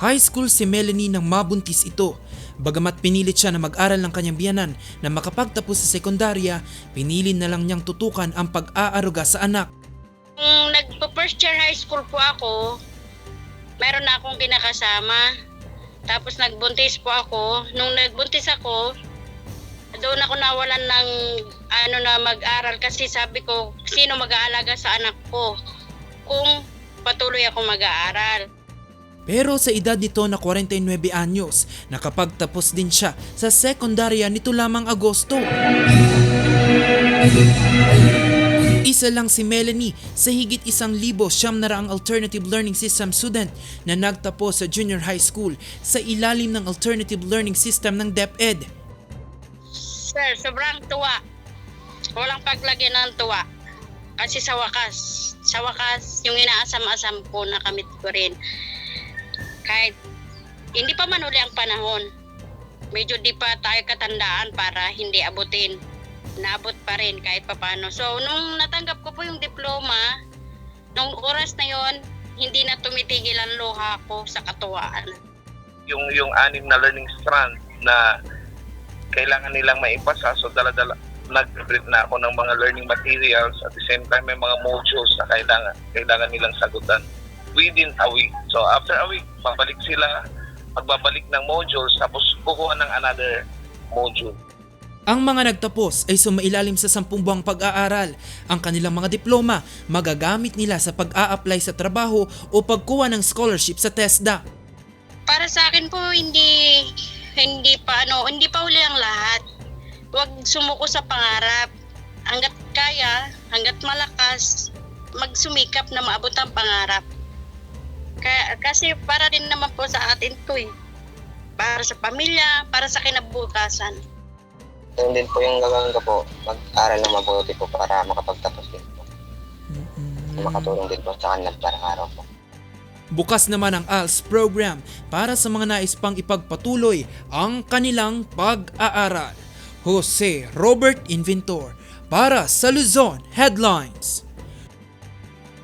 High school si Melanie nang mabuntis ito. Bagamat pinilit siya na mag-aral ng kanyang biyanan na makapagtapos sa sekundarya, pinili na lang niyang tutukan ang pag-aaruga sa anak. Nung nagpo-first year high school po ako, meron na akong kinakasama. Tapos nagbuntis po ako. Nung nagbuntis ako, doon ako nawalan ng ano na mag-aral kasi sabi ko, sino mag-aalaga sa anak ko kung patuloy ako mag-aaral. Pero sa edad nito na 49 anyos, nakapagtapos din siya sa sekundarya nito lamang Agosto. Isa lang si Melanie sa higit isang libo siyam na raang alternative learning system student na nagtapos sa junior high school sa ilalim ng alternative learning system ng DepEd. Sir, sobrang tuwa. Walang paglagyan ng tuwa. Kasi sa wakas, sa wakas, yung inaasam-asam ko nakamit ko rin. Kahit hindi pa man uli ang panahon, medyo di pa tayo katandaan para hindi abutin. Naabot pa rin kahit papano. So, nung natanggap ko po yung diploma, nung oras na yon hindi na tumitigil ang luha ko sa katuwaan. yung yung anim na learning strand na kailangan nilang maipasa. So dala-dala nag-print na ako ng mga learning materials at the same time may mga modules na kailangan kailangan nilang sagutan within a week. So after a week, babalik sila magbabalik ng modules tapos kukuha ng another module. Ang mga nagtapos ay sumailalim sa sampung buwang pag-aaral. Ang kanilang mga diploma magagamit nila sa pag-a-apply sa trabaho o pagkuha ng scholarship sa TESDA. para sa akin po hindi hindi pa ano hindi pa uli ang lahat huwag sumuko sa pangarap hanggat kaya hanggat malakas magsumikap na maabot ang pangarap kasi para din naman po sa atin to eh para sa pamilya para sa kinabukasan Yun din po yung gagawin ko po, mag-aral ng mabuti po para makapagtapos din po. Makatulong din po sa kanila parang araw po. Bukas naman ang ALS program para sa mga nais pang ipagpatuloy ang kanilang pag-aaral. Jose Robert Inventor para sa Luzon Headlines.